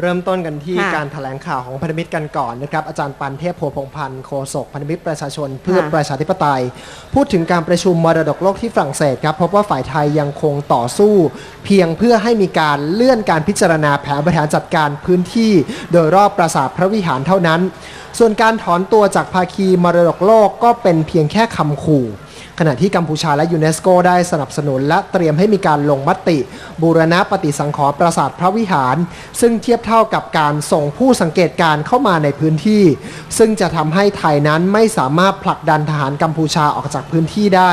เริ่มต้นกันที่ค่ะการแถลงข่าวของพันธมิตรกันก่อนนะครับอาจารย์ปันเทพโพพงพันธ์โฆษกพันธมิตรประชาชนเพื่อค่ะ ประชาธิปไตย พูดถึงการประชุมมรดกโลกที่ฝรั่งเศสครับพบว่าฝ่ายไทยยังคงต่อสู้ เพียงเพื่อให้มีการเลื่อนการพิจารณาแผนบริหารจัดการพื้นที่ โดยรอบปราสาทพระวิหารเท่านั้น ส่วนการถอนตัวจากภาคีมรดกโลกก็เป็นเพียงแค่คำขู่ ขณะที่กัมพูชาและยูเนสโกได้สนับสนุนและเตรียมให้มีการลงมติ บูรณะปฏิสังขรณ์ปราสาทพระวิหาร ซึ่งเทียบเท่ากับการส่งผู้สังเกตการเข้ามาในพื้นที่ ซึ่งจะทำให้ไทยนั้นไม่สามารถผลักดันทหารกัมพูชาออกจากพื้นที่ได้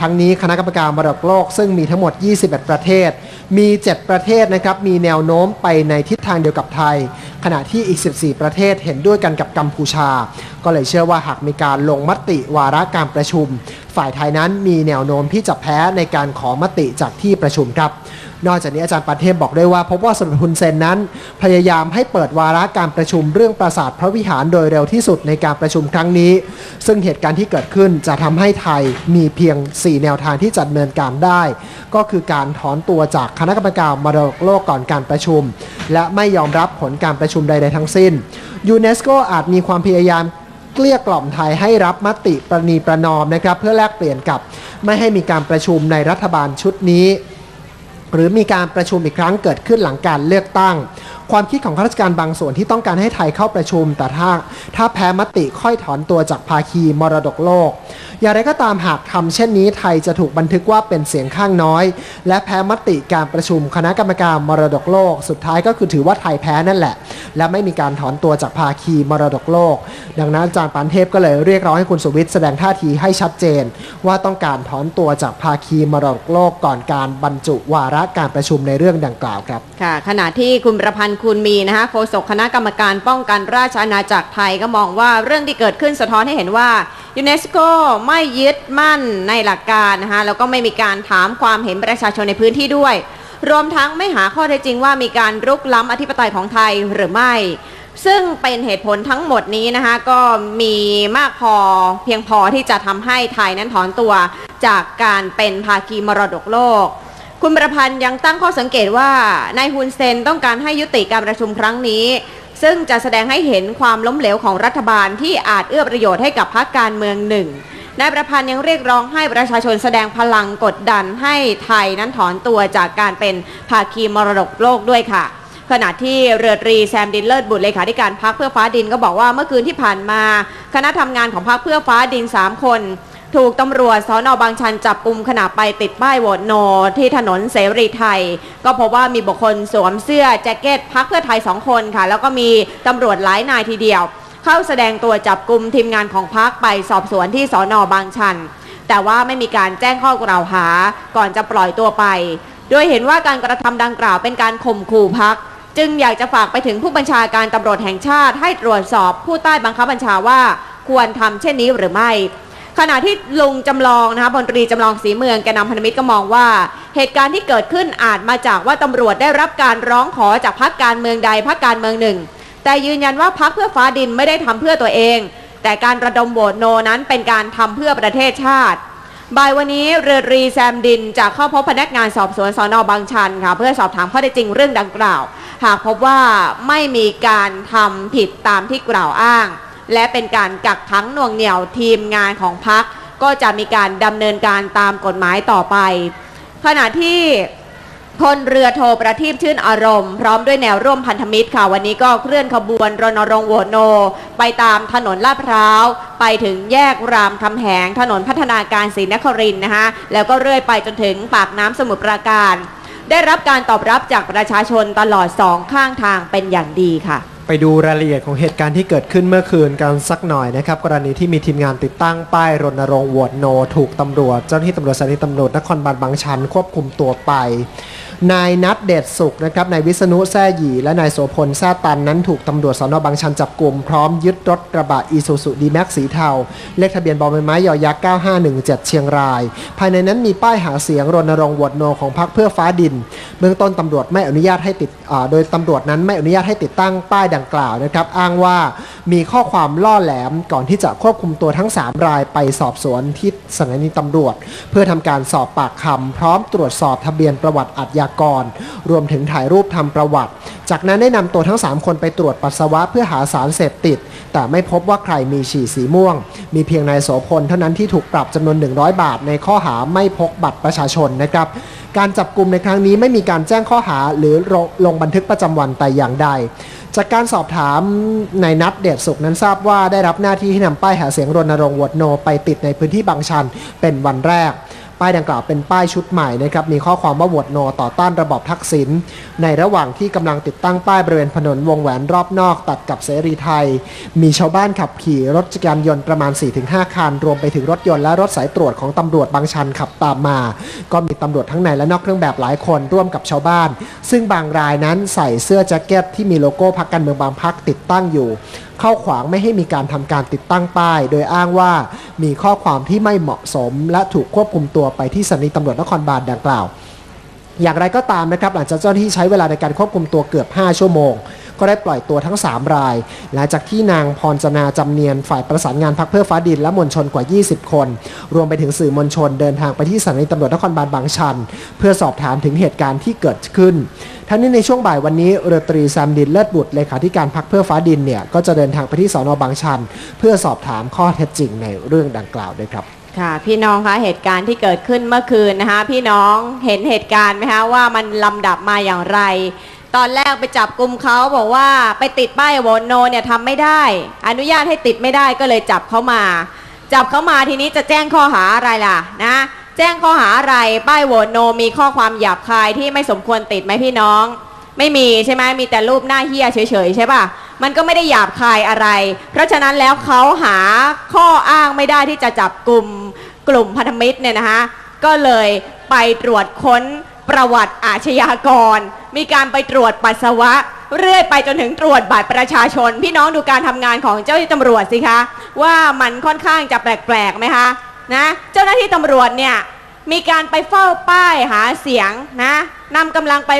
ทั้งนี้คณะกรรมการมรดกโลกซึ่งมีทั้งหมด 21 ประเทศ มี 7 ประเทศนะครับมีแนวโน้มไปในทิศทางเดียวกับไทย ขณะที่อีก 14 ประเทศเห็นด้วยกันกับกัมพูชา ก็เลยเชื่อว่าหากมีการลงมติวาระการประชุม ฝ่ายไทยนั้นมีแนวโน้มที่จะแพ้ในการขอมติจากที่ประชุมครับ นอกจากนี้อาจารย์ปานเทพบอกด้วยว่า พบว่าสมเด็จฮุนเซนนั้น พยายามให้เปิดวาระการประชุมเรื่องปราสาทพระวิหารโดยเร็วที่สุดในการประชุมครั้งนี้ ซึ่งเหตุการณ์ที่เกิดขึ้นจะทำให้ไทยมีเพียง 4 แนวทางที่จะดำเนินการได้ ก็คือการถอนตัวจากคณะกรรมการมรดกโลกก่อนการประชุม และไม่ยอมรับผลการประชุมใดๆทั้งสิ้นยูเนสโกอาจมีความพยายาม เกลี้ยกล่อมไทยให้รับมติประนีประนอมนะครับ เพื่อแลกเปลี่ยนกับไม่ให้มีการประชุมในรัฐบาลชุดนี้ หรือมีการประชุมอีกครั้งเกิดขึ้นหลังการเลือกตั้ง ความคิดของข้าราชการบางส่วนที่ต้องการให้ไทยเข้าประชุม แต่ถ้าถ้าแพ้มติค่อยถอนตัวจากภาคีมรดกโลก อย่างไรก็ตามหากทำเช่นนี้ไทยจะถูกบันทึกว่าเป็นเสียงข้างน้อย และแพ้มติการประชุมคณะกรรมการมรดกโลก สุดท้ายก็คือถือว่าไทยแพ้นั่นแหละ และไม่มีการถอนตัวจากภาคีมรดกโลก ดังนั้นอาจารย์ปานเทพก็เลยเรียกร้องให้คุณสุวิทย์แสดงท่าทีให้ชัดเจน ว่าต้องการถอนตัวจากภาคีมรดกโลกก่อนการบรรจุวาระการประชุมในเรื่องดังกล่าวครับค่ะขณะที่คุณประพันธ์คุณมีนะคะโฆษกคณะกรรมการป้องกันราชอาณาจักรไทยก็มองว่าเรื่องที่เกิดขึ้นสะท้อนให้เห็นว่ายูเนสโกไม่ยึดมั่นในหลักการนะคะแล้วก็ไม่มีการถามความเห็นประชาชนในพื้นที่ด้วย รวมทั้งไม่หาข้อเท็จจริงว่ามีการรุกล้ำอธิปไตยของไทยหรือไม่ซึ่งเป็นเหตุผลทั้งหมดนี้นะคะก็มีมากพอเพียงพอที่จะทำให้ไทยนั้นถอนตัวจากการเป็นภาคีมรดกโลก คุณประพันธ์ยังตั้งข้อสังเกตว่านายฮุนเซนต้องการให้ยุติการประชุมครั้งนี้ ซึ่งจะแสดงให้เห็นความล้มเหลวของรัฐบาลที่อาจเอื้อประโยชน์ให้กับพรรคการเมืองหนึ่งนายประพันธ์ยังเรียกร้องให้ประชาชนแสดงพลังกดดันให้ไทยนั้นถอนตัวจากการเป็นภาคีมรดกโลกด้วยค่ะ ขณะที่เรือตรีแซมดินเลิศบุตรเลขาธิการพักเพื่อฟ้าดินก็บอกว่าเมื่อคืนที่ผ่านมา คณะทำงานของพักเพื่อฟ้าดิน 3 คน ถูกตำรวจสอนอบางชันจับกลุ่มขณะไปติดป้ายโหวตโน ที่ถนนเสรีไทย ก็พบว่ามีบุคคลสวมเสื้อแจ็คเก็ตพักเพื่อไทย2คนค่ะ แล้วก็มีตำรวจหลายนายทีเดียว เข้าแสดงตัวจับกลุ่มทีมงานของพักไปสอบสวนที่สอนอบางชัน แต่ว่าไม่มีการแจ้งข้อกล่าวหาก่อนจะปล่อยตัวไป โดยเห็นว่าการกระทำดังกล่าวเป็นการข่มขู่พักจึงอยากจะฝากไปถึงผู้บัญชาการตำรวจแห่งชาติให้ตรวจสอบผู้ใต้บังคับบัญชาว่า ควรทำเช่นนี้หรือไม่ ขณะที่ลุงจำลองนะคะพลตรีจำลองสีเมืองแกนนำพันธมิตรก็มองว่า เหตุการณ์ที่เกิดขึ้นอาจมาจากว่าตำรวจได้รับการร้องขอจากพรรคการเมืองใดพรรคการเมืองหนึ่ง แต่ยืนยันว่าพรรคเพื่อฟ้าดินไม่ได้ทำเพื่อตัวเอง แต่การระดมโหวตโนนั้นเป็นการทำเพื่อประเทศชาติบ่ายวันนี้เรือรีแซมดินจะเข้าพบพนักงานสอบสวนสอนอบางชันค่ะเพื่อสอบถามข้อเท็จจริงเรื่องดังกล่าว หากพบว่าไม่มีการทำผิดตามที่กล่าวอ้าง และเป็นการกักขังหน่วงเหนี่ยวทีมงานของพักก็จะมีการดำเนินการตามกฎหมายต่อไป ขณะที่พลเรือโทประทีปชื่นอารมณ์ พร้อมด้วยแนวร่วมพันธมิตรค่ะ วันนี้ก็เคลื่อนขบวนรณรงค์โหวตโน ไปตามถนนลาดพร้าว ไปถึงแยกรามคำแหง ถนนพัฒนาการศรีนครินนะคะแล้วก็เรื่อยไปจนถึงปากน้ำสมุทรปราการ ได้รับการตอบรับจากประชาชนตลอดสองข้างทางเป็นอย่างดีค่ะ ไปดูรายละเอียดของเหตุการณ์ที่เกิดขึ้นเมื่อคืนกันสักหน่อยนะครับ กรณีที่มีทีมงานติดตั้งป้ายรณรงค์โหวตโน ถูกตำรวจ เจ้าหน้าที่ตำรวจสถานีตำรวจนครบาลบางชันควบคุมตัวไป นายนัดเดชสุขนะครับนายวิษณุแซ่หยีและนายโสพลแซ่ตันนั้นถูกตำรวจสนบางชันจับกลุ่มพร้อมยึดรถกระบะอีซูซูดีแม็กสีเทาเลขทะเบียนบอใบไม้ยอยักษ์9517 เชียงราย ภายในนั้นมีป้ายหาเสียงรณรงค์โหวตโนของพรรคเพื่อฟ้าดิน เบื้องต้นตำรวจไม่อนุญาตให้ติดโดยตำรวจนั้นไม่อนุญาตให้ติดตั้งป้ายดังกล่าวนะครับอ้างว่ามีข้อความล่อแหลมก่อนที่จะควบคุมตัวทั้ง 3 รายไปสอบสวนที่สถานีตำรวจ เพื่อทำการสอบปากคำพร้อมตรวจสอบทะเบียนประวัติอาทยากร รวมถึงถ่ายรูปทำประวัติ จากนั้นได้นำตัวทั้ง 3 คนไปตรวจปัสสาวะเพื่อหาสารเสพติด แต่ไม่พบว่าใครมีฉี่สีม่วง มีเพียงนายโสพลเท่านั้นที่ถูกปรับจำนวน 100 บาท ในข้อหาไม่พกบัตรประชาชนนะครับ การจับกลุ่มในครั้งนี้ไม่มีการแจ้งข้อหาหรือลงลงบันทึกประจำวันแต่อย่างใดจากการสอบถามในนัดเดชสุขนั้นทราบว่าได้รับหน้าที่ให้นำป้ายหาเสียงรณรงค์วตโน ไปติดในพื้นที่บางชันเป็นวันแรก ป้ายดังกล่าวเป็นป้ายชุดใหม่นะครับมีข้อความว่าโหวตโนต่อต้านระบอบทักษิณในระหว่างที่กำลังติดตั้งป้ายบริเวณถนนวงแหวนรอบนอกตัดกับเสรีไทย มีชาวบ้านขับขี่รถจักรยานยนต์ประมาณ 4-5 คัน รวมไปถึงรถยนต์และรถสายตรวจของตำรวจบางชันขับตามมา ก็มีตำรวจทั้งในและนอกเครื่องแบบหลายคนร่วมกับชาวบ้าน ซึ่งบางรายนั้นใส่เสื้อแจ็คเก็ตที่มีโลโก้พักการเมืองบางพักติดตั้งอยู่เข้าขวางไม่ให้มีการทำการติดตั้งป้าย โดยอ้างว่ามีข้อความที่ไม่เหมาะสม และถูกควบคุมตัวไปที่สถานีตำรวจนครบาลดังกล่าว อย่างไรก็ตามนะครับหลังจากเจ้าหน้าที่ใช้เวลาในการควบคุมตัวเกือบ 5 ชั่วโมง ก็ได้ปล่อยตัวทั้ง 3 ราย หลังจากที่นางพรจนาจำเนียนฝ่ายประสานงานพักเพื่อฟ้าดินและมวลชนกว่า 20 คน รวมไปถึงสื่อมวลชนเดินทางไปที่สถานีตำรวจนครบาลบางชัน เพื่อสอบถามถึงเหตุการณ์ที่เกิดขึ้น ทั้งนี้ในช่วงบ่ายวันนี้เรือตรีแซมดินเลิศบุตรเลขาธิการพักเพื่อฟ้าดินเนี่ยก็จะเดินทางไปที่สอนอบางชัน เพื่อสอบถามข้อเท็จจริงในเรื่องดังกล่าวด้วยครับค่ะพี่น้องคะเหตุการณ์ที่เกิดขึ้นเมื่อคืนนะคะพี่น้องเห็นเหตุการณ์ไหมคะว่ามันลำดับมาอย่างไร ตอนแรกไปจับกลุ่มเขาบอกว่าไปติดป้ายโหวตโนเนี่ยทำไม่ได้ อนุญาตให้ติดไม่ได้ก็เลยจับเขามา จับเขามาทีนี้จะแจ้งข้อหาอะไรล่ะนะ แจ้งข้อหาอะไรป้ายโหวตโนมีข้อความหยาบคายที่ไม่สมควรติดไหมพี่น้อง ไม่มีใช่ไหมมีแต่รูปหน้าเฮียเฉยๆใช่ป่ะมันก็ไม่ได้หยาบคายอะไร เพราะฉะนั้นแล้วเขาหาข้ออ้างไม่ได้ที่จะจับกลุ่มกลุ่มพันธมิตรเนี่ยนะคะก็เลยไปตรวจค้นประวัติอาชญากร มีการไปตรวจปัสสาวะ เรื่อยไปจนถึงตรวจบัตรประชาชน พี่น้องดูการทำงานของเจ้าหน้าที่ตำรวจสิคะ ว่ามันค่อนข้างจะแปลกๆไหมคะ นะเจ้าหน้าที่ตำรวจเนี่ยมีการไปเฝ้าป้ายหาเสียงนะนำกำลังไป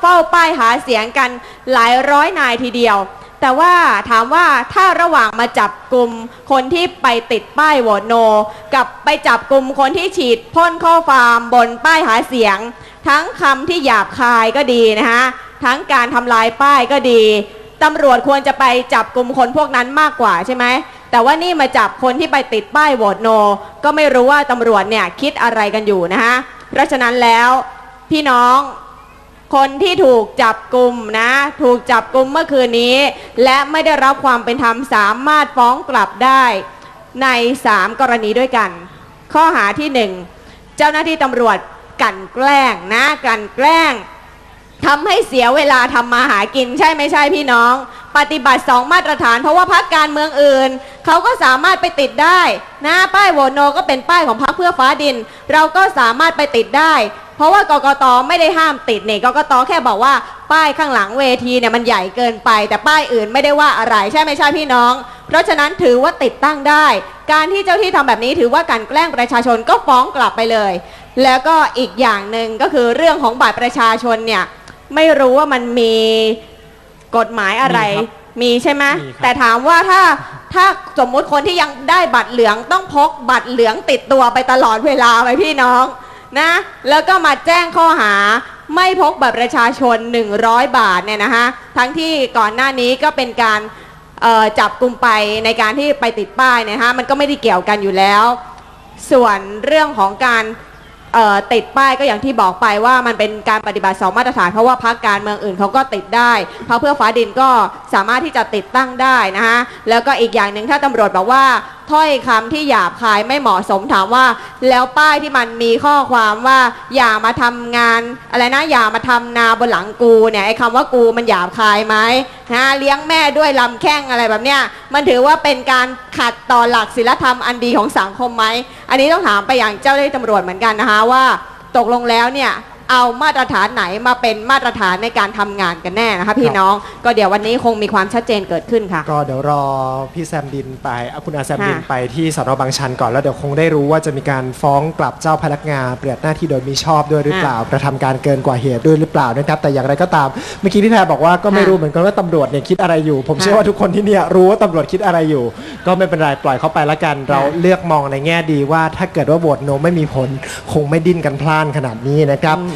เฝ้าป้ายหาเสียงกันหลายร้อยนายทีเดียว แต่ว่าถามว่าถ้าระหว่างมาจับกลุ่มคนที่ไปติดป้ายโหวตโน กับไปจับกลุ่มคนที่ฉีดพ่นข้อความบนป้ายหาเสียง ทั้งคำที่หยาบคายก็ดีนะคะทั้งการทำลายป้ายก็ดีตำรวจควรจะไปจับกลุ่มคนพวกนั้นมากกว่าใช่ไหม แต่ว่านี่มาจับคนที่ไปติดป้ายโหวตโน ก็ไม่รู้ว่าตำรวจเนี่ยคิดอะไรกันอยู่นะคะเพราะฉะนั้นแล้วพี่น้องคนที่ถูกจับกลุ่มนะ ถูกจับกลุ่มเมื่อคืนนี้ และไม่ได้รับความเป็นธรรมสามารถฟ้องกลับได้ใน 3 กรณีด้วยกัน ข้อหาที่ 1 เจ้าหน้าที่ตำรวจกันแกล้งนะกันแกล้ง ทำให้เสียเวลาทำมาหากินใช่ไม่ใช่พี่น้อง ปฏิบัติ2มาตรฐานเพราะว่าพักการเมืองอื่น เขาก็สามารถไปติดได้นะป้ายโหวตโนก็เป็นป้ายของพักเพื่อฟ้าดิน เราก็สามารถไปติดได้ เพราะว่ากกตไม่ได้ห้ามติดเนี่ยกกตแค่บอกว่าป้ายข้างหลังเวทีเนี่ยมันใหญ่เกินไป แต่ป้ายอื่นไม่ได้ว่าอะไรใช่ไม่ใช่พี่น้อง เพราะฉะนั้นถือว่าติดตั้งได้ การที่เจ้าที่ทำแบบนี้ถือว่าการแกล้งประชาชนก็ฟ้องกลับไปเลย แล้วก็อีกอย่างหนึ่งก็คือเรื่องของบัตรประชาชนเนี่ย ไม่รู้ว่ามันมีกฎหมายอะไร มีครับมีใช่ไหมมีครับ แต่ถามว่าถ้าถ้าสมมุติคนที่ยังได้บัตรเหลืองต้องพกบัตรเหลืองติดตัวไปตลอดเวลาไหมพี่น้องนะ แล้วก็มาแจ้งข้อหาไม่พกบัตรประชาชน 100 บาทเนี่ยนะคะทั้งที่ก่อนหน้านี้ก็เป็นการ เอ่อจับกลุ่มไปในการที่ไปติดป้ายเนยนะคะมันก็ไม่ได้เกี่ยวกันอยู่แล้ว ส่วนเรื่องของการ เอ่อติดป้ายก็อย่างที่บอกไปว่ามันเป็นการปฏิบัติสองมาตรฐานเพราะว่าพักการเมืองอื่นเขาก็ติดได้เพราะเพื่อฟ้าดินก็สามารถที่จะติดตั้งได้นะคะแล้วก็อีกอย่างหนึ่งถ้าตำรวจบอกว่า ถ้อยคำที่หยาบคายไม่เหมาะสมถามว่า แล้วป้ายที่มันมีข้อความว่าอย่ามาทำงานอะไรนะอย่ามาทำนาบนหลังกูเนี่ยไอ้คำว่ากูมันหยาบคายไหมนะเลี้ยงแม่ด้วยลำแข้งอะไรแบบเนี้ยมันถือว่าเป็นการขัดต่อหลักศีลธรรมอันดีของสังคมไหมอันนี้ต้องถามไปอย่างเจ้าหน้าที่ตำรวจเหมือนกันนะคะว่า ตกลงแล้วเนี่ย เอามาตรฐานไหนมาเป็นมาตรฐานในการทำงานกันแน่นะคะพี่น้องก็เดี๋ยววันนี้คงมีความชัดเจนเกิดขึ้นค่ะ ก็เดี๋ยวรอพี่แซมดินไปเอาคุณอาแซมดินค่ะไปที่สนบางชันก่อนแล้วเดี๋ยวคงได้รู้ว่าจะมีการฟ้องกลับเจ้าพนักงานเปลี่ยนหน้าที่โดยมีชอบด้วยหรือเปล่ากระทำการเกินกว่าเหตุด้วยหรือเปล่านะครับแต่อย่างไรก็ตามเมื่อกี้พี่แพรบอกว่าก็ไม่รู้เหมือนกันว่าตำรวจเนี่ยคิดอะไรอยู่ ผมเชื่อว่าทุกคนที่เนี่ยรู้ว่าตำรวจคิดอะไรอยู่ ก็ไม่เป็นไรปล่อยเขาไปละกัน เราเลือกมองในแง่ดีว่าถ้าเกิดว่าโหวตโนไม่มีผลคงไม่ดิ้นกันพล่านขนาดนี้นะครับ อืม